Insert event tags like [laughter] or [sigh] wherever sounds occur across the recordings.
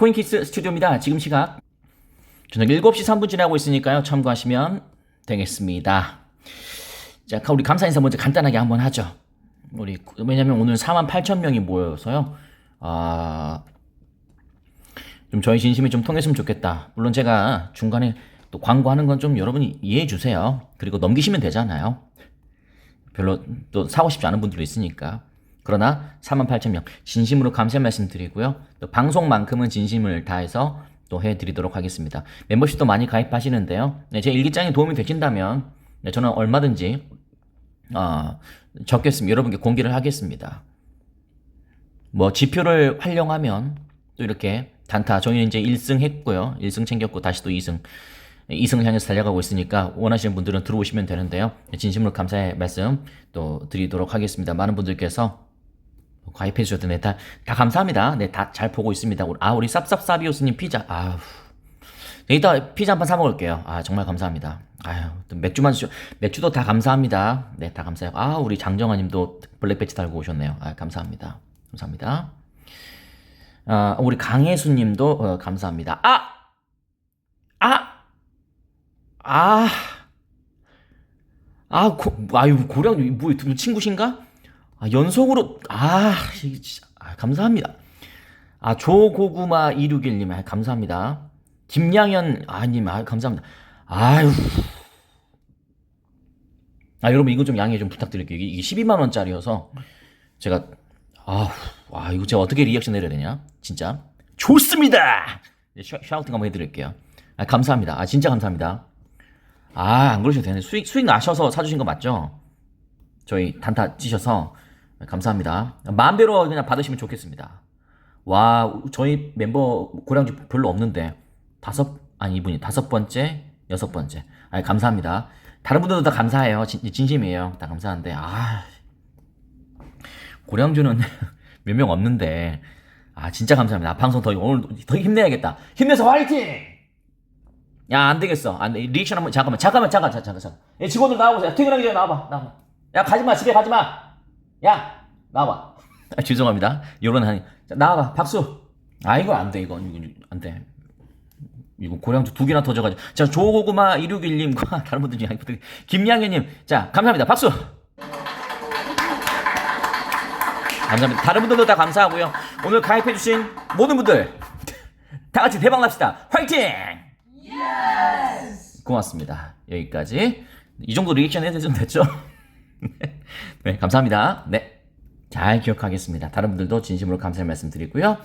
코인키스 스튜디오입니다. 지금 시각 저녁 7시 3분 지나고 있으니까요. 참고하시면 되겠습니다. 자, 우리 감사 인사 먼저 간단하게 한번 하죠. 우리 왜냐면 오늘 4만 8천 명이 모여서요. 아, 좀 저희 진심이 좀 통했으면 좋겠다. 물론 제가 중간에 또 광고하는 건 좀 여러분이 이해해 주세요. 그리고 넘기시면 되잖아요. 별로 또 사고 싶지 않은 분들도 있으니까. 그러나 4만 8천 명 진심으로 감사 말씀 드리고요. 또 방송만큼은 진심을 다해서 또 해드리도록 하겠습니다. 멤버십도 많이 가입하시는데요. 네, 제 일기장에 도움이 되신다면 네, 저는 얼마든지 어, 적겠습니다. 여러분께 공개를 하겠습니다. 뭐 지표를 활용하면 또 이렇게 단타 저희는 이제 1승 했고요. 1승 챙겼고 다시 또 2승 2승을 향해서 달려가고 있으니까 원하시는 분들은 들어오시면 되는데요. 진심으로 감사의 말씀 또 드리도록 하겠습니다. 많은 분들께서 가입해 주셔도 네, 다, 다 감사합니다. 네, 다 잘 보고 있습니다. 아, 우리 쌉쌉싸비오스님 피자. 네, 이따 피자 한 판 사 먹을게요. 아, 정말 감사합니다. 아유, 또 맥주만 주, 맥주도 다 감사합니다. 네, 다 감사해요. 아, 우리 장정아 님도 블랙 배치 달고 오셨네요. 아, 감사합니다. 감사합니다. 아, 우리 강혜수 님도 어, 감사합니다. 아! 아! 아! 아, 고, 아유, 뭐, 뭐 친구신가? 아, 연속으로, 아, 진짜, 아, 감사합니다. 아, 조고구마 261님, 아, 감사합니다. 김양현, 아님, 아, 감사합니다. 아유. 아, 여러분, 이거 좀 양해 좀 부탁드릴게요. 이게, 이게 12만 원짜리여서, 제가, 아우, 와, 이거 제가 어떻게 리액션 내려야 되냐? 진짜. 좋습니다! 샤우팅 한번 해드릴게요. 아, 감사합니다. 아, 진짜 감사합니다. 아, 안 그러셔도 되네. 수익, 수익 나셔서 사주신 거 맞죠? 저희 단타 찌셔서 감사합니다. 마음대로 그냥 받으시면 좋겠습니다. 와, 저희 멤버 고량주 별로 없는데 다섯 아니 이분이 다섯 번째, 여섯 번째. 아, 감사합니다. 다른 분들도 다 감사해요. 진, 진심이에요. 다 감사한데 아 고량주는 [laughs] 몇 명 없는데 아 진짜 감사합니다. 방송 더 오늘 더 힘내야겠다. 힘내서 화이팅! 야, 안 되겠어. 안 돼. 리액션 한번, 잠깐만, 잠깐만, 잠깐, 잠깐, 잠깐. 야, 직원들 나와보세요. 퇴근하기 전에 나와 봐. 나와 봐. 야, 가지 마. 집에 가지 마. 야, 나와봐. [laughs] 아, 죄송합니다. 요런 하니. 자, 나와봐. 박수. 아, 이거 안 돼, 이거. 이거 안 돼. 이거 고량주 두 개나 터져가지고. 자, 조고구마 261님과 [laughs] 다른 분들 부탁 김양현님. 자, 감사합니다. 박수. 감사합니다. 다른 분들도 다 감사하고요. 오늘 가입해주신 모든 분들. [laughs] 다 같이 대박 납시다. 화이팅! 고맙습니다. 여기까지. 이 정도 리액션 해도 좀 됐죠? 네, 감사합니다. 네. 잘 기억하겠습니다. 다른 분들도 진심으로 감사의 말씀 드리고요.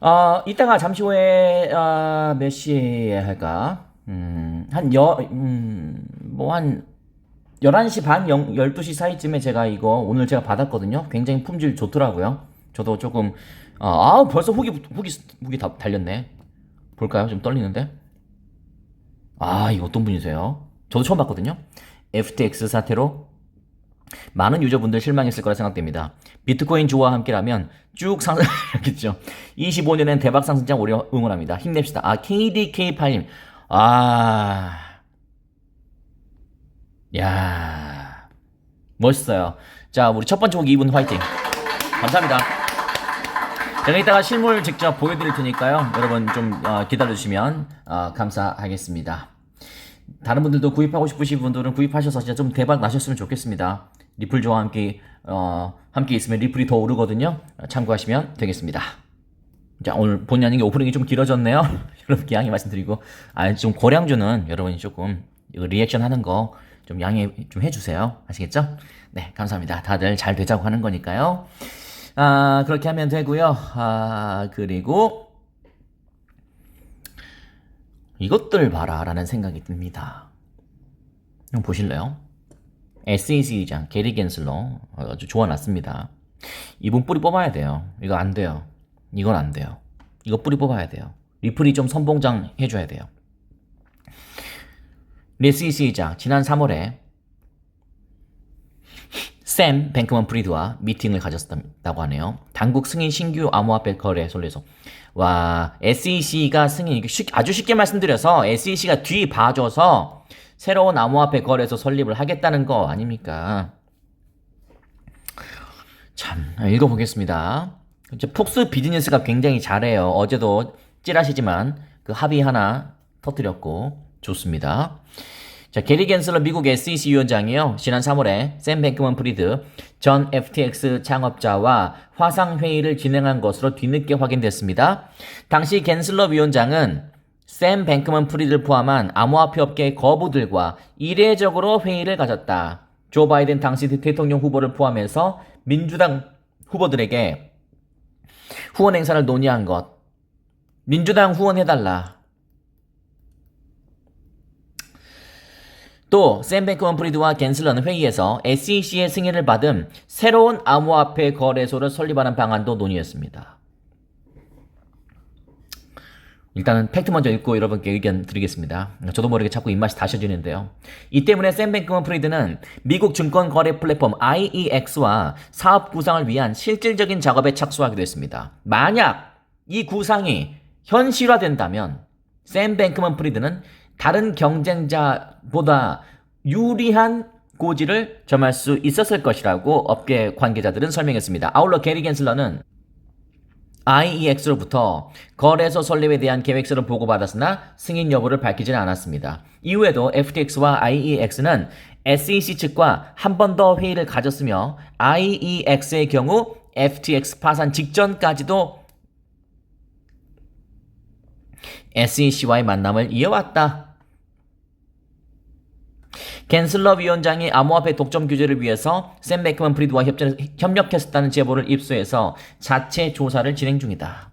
어, 이따가 잠시 후에, 어, 몇 시에 할까? 음, 한 여, 음, 뭐 한, 11시 반, 0, 12시 사이쯤에 제가 이거 오늘 제가 받았거든요. 굉장히 품질 좋더라고요. 저도 조금, 어, 아, 벌써 후기, 후기, 후기 다 달렸네. 볼까요? 좀 떨리는데? 아, 이 어떤 분이세요? 저도 처음 봤거든요. FTX 사태로 많은 유저분들 실망했을 거라 생각됩니다. 비트코인 주와 함께라면 쭉 상승하겠죠. [laughs] 25년엔 대박 상승장 우리 응원합니다. 힘냅시다. 아, KDK8님. 아. 야. 멋있어요. 자, 우리 첫 번째 곡 2분 화이팅. 감사합니다. 제가 이따가 실물 직접 보여드릴 테니까요. 여러분 좀 어, 기다려주시면 어, 감사하겠습니다. 다른 분들도 구입하고 싶으신 분들은 구입하셔서 진짜 좀 대박 나셨으면 좋겠습니다. 리플 저와 함께 어, 함께 있으면 리플이 더 오르거든요. 어, 참고하시면 되겠습니다. 자 오늘 본의 아니게 오프닝이 좀 길어졌네요. [laughs] 여러분께 양해 말씀드리고 아좀 고량주는 여러분이 조금 리액션 하는 거 좀 양해 좀 해주세요. 아시겠죠? 네 감사합니다. 다들 잘 되자고 하는 거니까요. 아, 그렇게 하면 되고요. 아, 그리고 이것들 봐라 라는 생각이 듭니다. 좀 보실래요? SEC장 게리 겐슬러 아주 좋아놨습니다. 이분 뿌리 뽑아야 돼요. 이거 안 돼요. 이건 안 돼요. 이거 뿌리 뽑아야 돼요. 리플이 좀 선봉장 해줘야 돼요. SEC장 지난 3월에 샘 뱅크먼 프리드와 미팅을 가졌다고 하네요. 당국 승인 신규 암호화폐 거래 설레서 와 SEC가 승인 쉽- 아주 쉽게 말씀드려서 SEC가 뒤 봐줘서 새로운 암호화폐 거래소 설립을 하겠다는 거 아닙니까? 참 읽어보겠습니다. 이제 폭스 비즈니스가 굉장히 잘해요. 어제도 찌라시지만 그 합의 하나 터뜨렸고 좋습니다. 자, 게리 겐슬러 미국 SEC 위원장이요. 지난 3월에 샘 뱅크먼 프리드 전 FTX 창업자와 화상 회의를 진행한 것으로 뒤늦게 확인됐습니다. 당시 겐슬러 위원장은 샘 뱅크먼 프리드를 포함한 암호화폐 업계 거부들과 이례적으로 회의를 가졌다. 조 바이든 당시 대통령 후보를 포함해서 민주당 후보들에게 후원 행사를 논의한 것. 민주당 후원해달라. 또, 샘 뱅크먼 프리드와 겐슬러는 회의에서 SEC의 승인을 받은 새로운 암호화폐 거래소를 설립하는 방안도 논의했습니다. 일단은 팩트 먼저 읽고 여러분께 의견 드리겠습니다. 저도 모르게 자꾸 입맛이 다셔지는데요. 이 때문에 샘 뱅크먼 프리드는 미국 증권 거래 플랫폼 IEX와 사업 구상을 위한 실질적인 작업에 착수하기도 했습니다. 만약 이 구상이 현실화된다면 샘 뱅크먼 프리드는 다른 경쟁자보다 유리한 고지를 점할 수 있었을 것이라고 업계 관계자들은 설명했습니다. 아울러 게리 겐슬러는 IEX로부터 거래소 설립에 대한 계획서를 보고받았으나 승인 여부를 밝히지는 않았습니다. 이후에도 FTX와 IEX는 SEC 측과 한 번 더 회의를 가졌으며 IEX의 경우 FTX 파산 직전까지도 SEC와의 만남을 이어왔다. 겐슬러 위원장이 암호화폐 독점 규제를 위해서 샘 베크먼 프리드와 협- 협력했었다는 제보를 입수해서 자체 조사를 진행 중이다.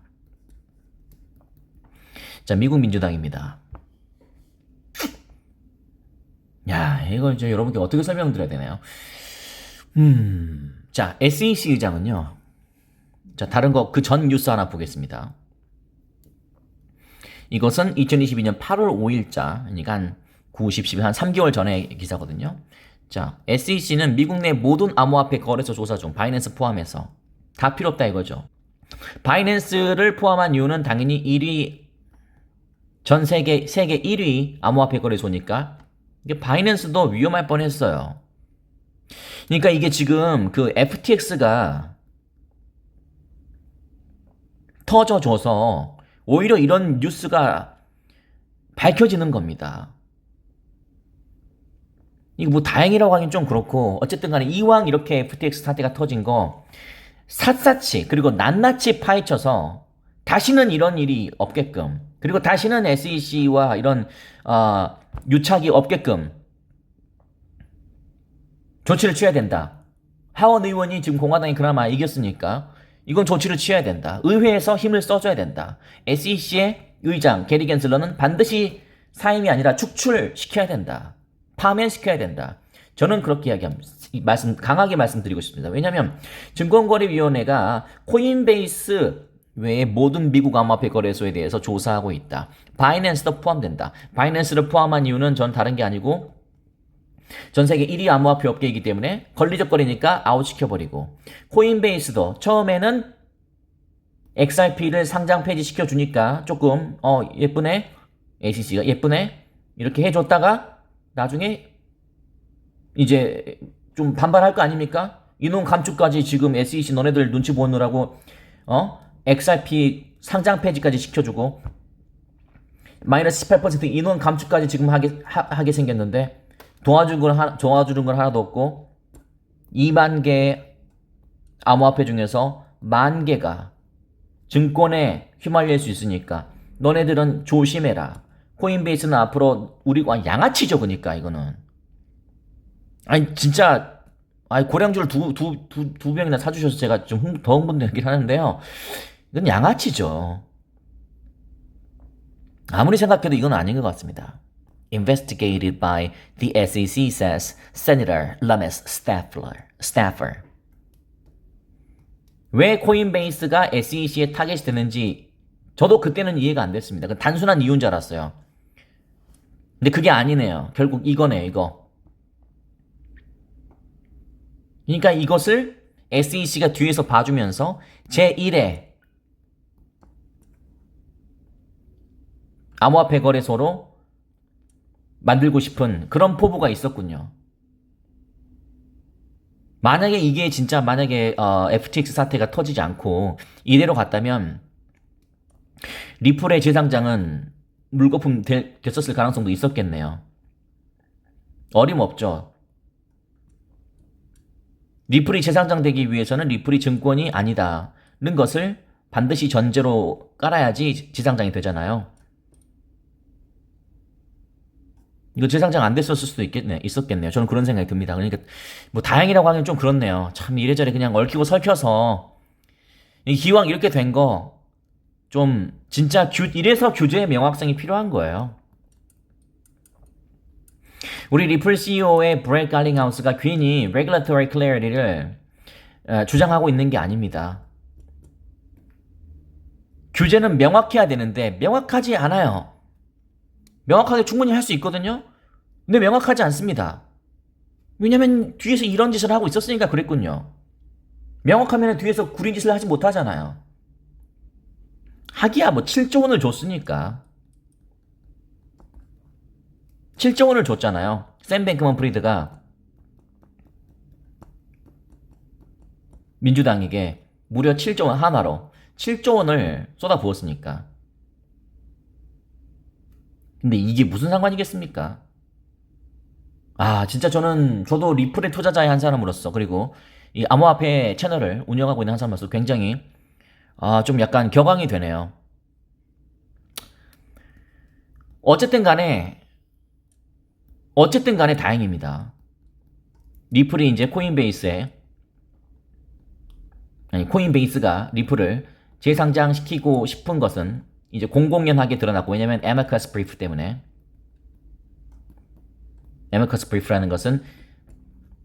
자, 미국 민주당입니다. 야, 이걸 이제 여러분께 어떻게 설명드려야 되나요? 음, 자, SEC 의장은요. 자, 다른 거 그 전 뉴스 하나 보겠습니다. 이것은 2022년 8월 5일자, 그러니까 한 90, 10, 한 3개월 전의 기사거든요. 자, SEC는 미국 내 모든 암호화폐 거래소 조사 중 바이낸스 포함해서 다 필요 없다 이거죠. 바이낸스를 포함한 이유는 당연히 1위 전 세계 세계 1위 암호화폐 거래소니까 이게 바이낸스도 위험할 뻔했어요. 그러니까 이게 지금 그 FTX가 터져줘서 오히려 이런 뉴스가 밝혀지는 겁니다. 이거 뭐 다행이라고 하긴 좀 그렇고 어쨌든 간에 이왕 이렇게 FTX 사태가 터진 거 샅샅이 그리고 낱낱이 파헤쳐서 다시는 이런 일이 없게끔 그리고 다시는 SEC와 이런 어, 유착이 없게끔 조치를 취해야 된다. 하원 의원이 지금 공화당이 그나마 이겼으니까 이건 조치를 취해야 된다. 의회에서 힘을 써줘야 된다. SEC의 의장 게리 겐슬러는 반드시 사임이 아니라 축출시켜야 된다. 파면시켜야 된다. 저는 그렇게 이야기합니다. 이 말씀 강하게 말씀드리고 싶습니다. 왜냐하면 증권거래위원회가 코인베이스 외의 모든 미국 암호화폐 거래소에 대해서 조사하고 있다. 바이낸스도 포함된다. 바이낸스를 포함한 이유는 전 다른 게 아니고 전 세계 1위 암호화폐 업계이기 때문에 걸리적거리니까 아웃시켜버리고 코인베이스도 처음에는 XRP를 상장 폐지시켜 주니까 조금 어 예쁘네 ACC가 예쁘네 이렇게 해줬다가 나중에 이제 좀 반발할 거 아닙니까? 이놈 감축까지 지금 SEC 너네들 눈치 보느라고 어 XRP 상장 폐지까지 시켜주고 마이너스 18% 인원 감축까지 지금 하게 하, 하게 생겼는데 도와준 건 하나, 도와주는 건 하나도 없고 2만 개 암호화폐 중에서 만 개가 증권에 휘말릴 수 있으니까 너네들은 조심해라. 코인베이스는 앞으로 우리가 양아치죠, 그러니까 이거는. 아니 진짜 아니 고량주를 두 두 두 두 병이나 사주셔서 제가 좀 흥, 더 흥분되긴 하는데요. 이건 양아치죠. 아무리 생각해도 이건 아닌 것 같습니다. Investigated by the SEC says Senator Lames Staffer. Staffer. 왜 코인베이스가 SEC에 타겟이 되는지 저도 그때는 이해가 안 됐습니다. 그 단순한 이유인 줄 알았어요. 근데 그게 아니네요. 결국 이거네, 이거. 그러니까 이것을 SEC가 뒤에서 봐주면서 제1회 암호화폐 거래소로 만들고 싶은 그런 포부가 있었군요. 만약에 이게 진짜 만약에 어, FTX 사태가 터지지 않고 이대로 갔다면 리플의 재상장은 물거품 될- 됐었을 가능성도 있었겠네요. 어림없죠. 리플이 재상장되기 위해서는 리플이 증권이 아니다는 것을 반드시 전제로 깔아야지 재상장이 되잖아요. 이거 재상장 안 됐었을 수도 있겠네, 있었겠네요. 저는 그런 생각이 듭니다. 그러니까 뭐 다행이라고 하긴 좀 그렇네요. 참 이래저래 그냥 얽히고 설켜서 이 기왕 이렇게 된 거 좀 진짜 규, 이래서 규제의 명확성이 필요한 거예요. 우리 리플 CEO의 브레이크 갈링하우스가 괜히 regulatory clarity를 어, 주장하고 있는 게 아닙니다. 규제는 명확해야 되는데 명확하지 않아요. 명확하게 충분히 할 수 있거든요. 근데 명확하지 않습니다. 왜냐면 뒤에서 이런 짓을 하고 있었으니까 그랬군요. 명확하면 뒤에서 구린 짓을 하지 못하잖아요. 하기야 뭐 7조 원을 줬으니까. 7조 원을 줬잖아요. 샘 뱅크먼 프리드가 민주당에게 무려 7조 원 하나로 7조 원을 쏟아 부었으니까. 근데 이게 무슨 상관이겠습니까? 아, 진짜 저는, 저도 리플의 투자자의 한 사람으로서, 그리고 이 암호화폐 채널을 운영하고 있는 한 사람으로서 굉장히, 아, 좀 약간 격앙이 되네요. 어쨌든 간에, 어쨌든 간에 다행입니다. 리플이 이제 코인베이스에, 아니, 코인베이스가 리플을 재상장시키고 싶은 것은 이제 공공연하게 드러났고, 왜냐면 에마커스 브리프 때문에. 에마커스 브리프라는 것은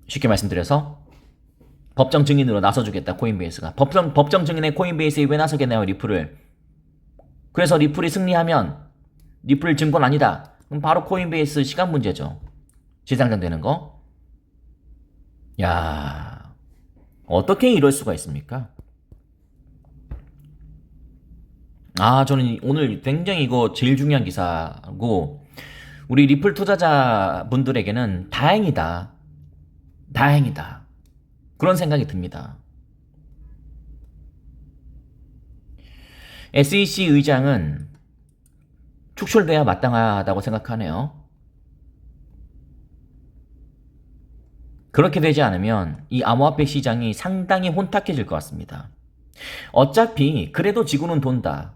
쉽게 말씀드려서 법정 증인으로 나서주겠다 코인베이스가 법정 법정 증인의 코인베이스에 왜 나서겠나요 리플을 그래서 리플이 승리하면 리플 증권 아니다 그럼 바로 코인베이스 시간 문제죠 재상장되는 거. 야 어떻게 이럴 수가 있습니까? 아 저는 오늘 굉장히 이거 제일 중요한 기사고 우리 리플 투자자 분들에게는 다행이다. 다행이다. 그런 생각이 듭니다. SEC 의장은 축출돼야 마땅하다고 생각하네요. 그렇게 되지 않으면 이 암호화폐 시장이 상당히 혼탁해질 것 같습니다. 어차피 그래도 지구는 돈다.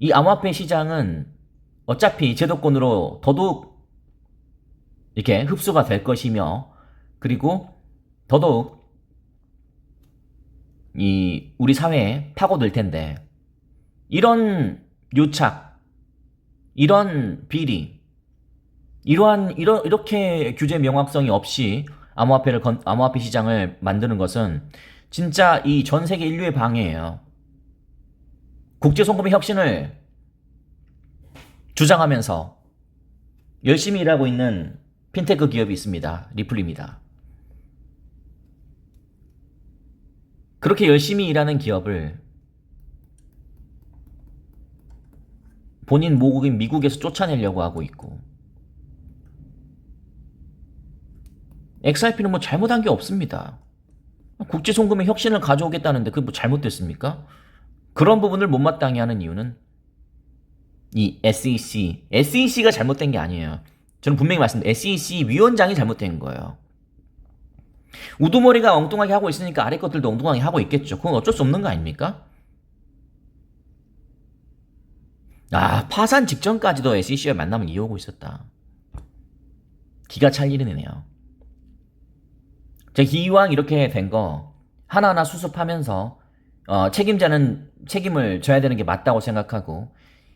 이 암호화폐 시장은 어차피 제도권으로 더더욱 이렇게 흡수가 될 것이며 그리고 더더욱 이 우리 사회에 파고들 텐데 이런 유착 이런 비리 이러한 이러, 이렇게 규제 명확성이 없이 암호화폐를 건, 암호화폐 시장을 만드는 것은 진짜 이 전 세계 인류의 방해예요. 국제 송금의 혁신을 주장하면서 열심히 일하고 있는 핀테크 기업이 있습니다. 리플입니다. 그렇게 열심히 일하는 기업을 본인 모국인 미국에서 쫓아내려고 하고 있고 XRP는 뭐 잘못한 게 없습니다. 국제 송금의 혁신을 가져오겠다는데 그게 뭐 잘못됐습니까? 그런 부분을 못마땅해 하는 이유는 이 SEC, SEC가 잘못된 게 아니에요. 저는 분명히 말씀드립니다. SEC 위원장이 잘못된 거예요. 우두머리가 엉뚱하게 하고 있으니까 아래 것들도 엉뚱하게 하고 있겠죠. 그건 어쩔 수 없는 거 아닙니까? 아, 파산 직전까지도 SEC와 만남을 이어오고 있었다. 기가 찰 일이네요. 제 기왕 이렇게 된 거 하나하나 수습하면서 어, 책임자는 책임을 져야 되는 게 맞다고 생각하고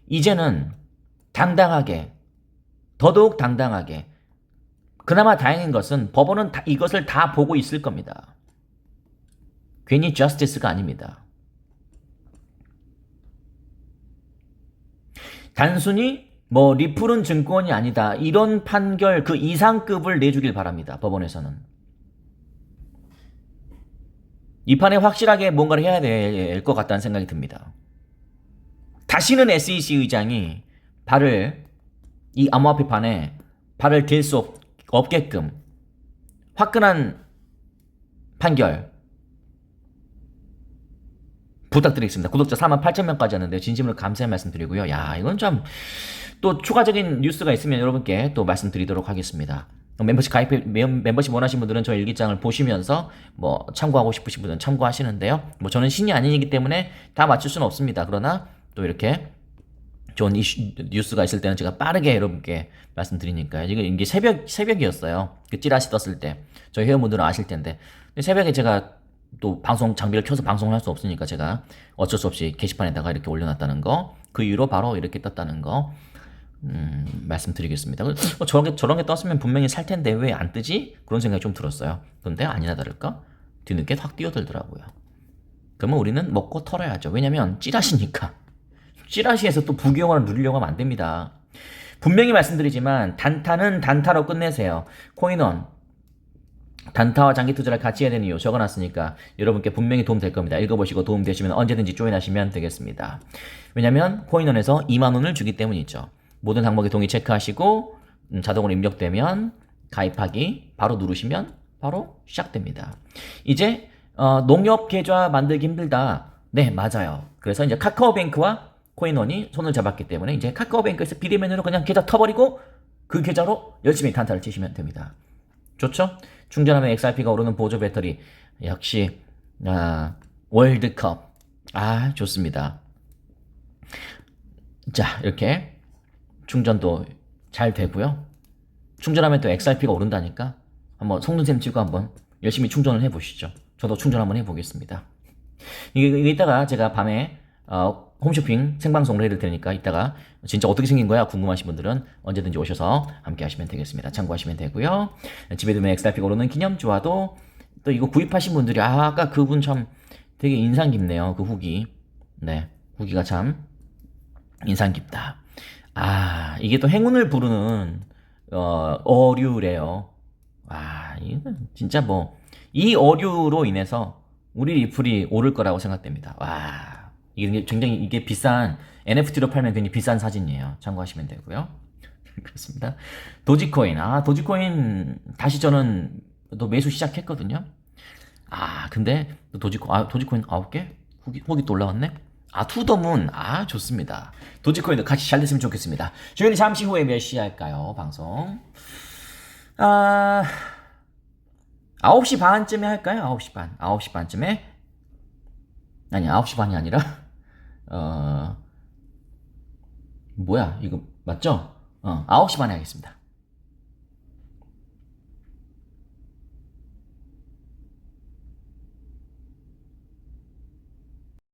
이제는 당당하게 더더욱 당당하게 그나마 다행인 것은 법원은 다, 이것을 다 보고 있을 겁니다. 괜히 저스티스가 아닙니다. 단순히 뭐 리플은 증권이 아니다 이런 판결 그 이상급을 내주길 바랍니다. 법원에서는. 이 판에 확실하게 뭔가를 해야 될 것 같다는 생각이 듭니다. 다시는 SEC 의장이 발을 이 암호화폐 판에 발을 댈 수 없 게끔 화끈한. 판결 부탁드리겠습니다. 구독자 4만 8천 명까지 하는데 진심으로 감사의 말씀드리고요. 야 이건 좀또 추가적인 뉴스가 있으면 여러분께 또 말씀드리도록 하겠습니다. 멤버십 가입 멤버십 원하시는 분들은 저 일기장을 보시면서 뭐 참고하고 싶으신 분은 참고하시는데요. 뭐 저는 신이 아니기 때문에 다 맞출 수는 없습니다. 그러나 또 이렇게 좋은 이슈, 뉴스가 있을 때는 제가 빠르게 여러분께 말씀드리니까요. 이게, 이게 새벽, 새벽이었어요. 그 찌라시 떴을 때. 저희 회원분들은 아실 텐데. 새벽에 제가 또 방송 장비를 켜서 방송을 할 수 없으니까 제가 어쩔 수 없이 게시판에다가 이렇게 올려놨다는 거. 그 이후로 바로 이렇게 떴다는 거. 음, 말씀드리겠습니다. 어, 저런 게, 저런 게 떴으면 분명히 살 텐데 왜 안 뜨지? 그런 생각이 좀 들었어요. 그런데 아니나 다를까? 뒤늦게 확 뛰어들더라고요. 그러면 우리는 먹고 털어야죠. 왜냐면 찌라시니까. 찌라시에서 또 부귀영화를 누리려고 하면 안 됩니다. 분명히 말씀드리지만 단타는 단타로 끝내세요. 코인원 단타와 장기 투자를 같이 해야 되는 이유 적어놨으니까 여러분께 분명히 도움 될 겁니다. 읽어보시고 도움 되시면 언제든지 조인하시면 되겠습니다. 왜냐면 코인원에서 2만 원을 주기 때문이죠. 모든 항목에 동의 체크하시고 음, 자동으로 입력되면 가입하기 바로 누르시면 바로 시작됩니다. 이제 어, 농협 계좌 만들기 힘들다. 네 맞아요. 그래서 이제 카카오뱅크와 코인원이 손을 잡았기 때문에 이제 카카오뱅크에서 비대면으로 그냥 계좌 터버리고 그 계좌로 열심히 단타를 치시면 됩니다. 좋죠? 충전하면 XRP가 오르는 보조 배터리 역시 아, 월드컵 아 좋습니다. 자 이렇게 충전도 잘 되고요. 충전하면 또 XRP가 오른다니까 한번 속눈샘 치고 한번 열심히 충전을 해보시죠. 저도 충전 한번 해보겠습니다. 이게 이따가 제가 밤에 어, 홈쇼핑 생방송을 해드릴 테니까 이따가 진짜 어떻게 생긴 거야 궁금하신 분들은 언제든지 오셔서 함께 하시면 되겠습니다. 참고하시면 되고요. 집에 두면 XRP가 오르는 기념주와도 또 이거 구입하신 분들이 아, 아까 그분 참 되게 인상 깊네요. 그 후기. 네. 후기가 참 인상 깊다. 아, 이게 또 행운을 부르는 어, 어류래요. 와, 이건 진짜 뭐 이 어류로 인해서 우리 리플이 오를 거라고 생각됩니다. 와, 이게 굉장히 이게 비싼 NFT로 팔면 굉장히 비싼 사진이에요. 참고하시면 되고요. [laughs] 그렇습니다. 도지코인, 아 도지코인 다시 저는 또 매수 시작했거든요. 아 근데 또 도지코, 아 도지코인 9개? 후기, 후기 또 올라왔네? 아 투더문, 아 좋습니다. 도지코인도 같이 잘 됐으면 좋겠습니다. 저희는 잠시 후에 몇 시 할까요? 방송. 아 9시 반쯤에 할까요? 9시 반. 9시 반쯤에? 아니, 9시 반이 아니라, 어, 뭐야, 이거 맞죠? 어, 9시 반에 하겠습니다.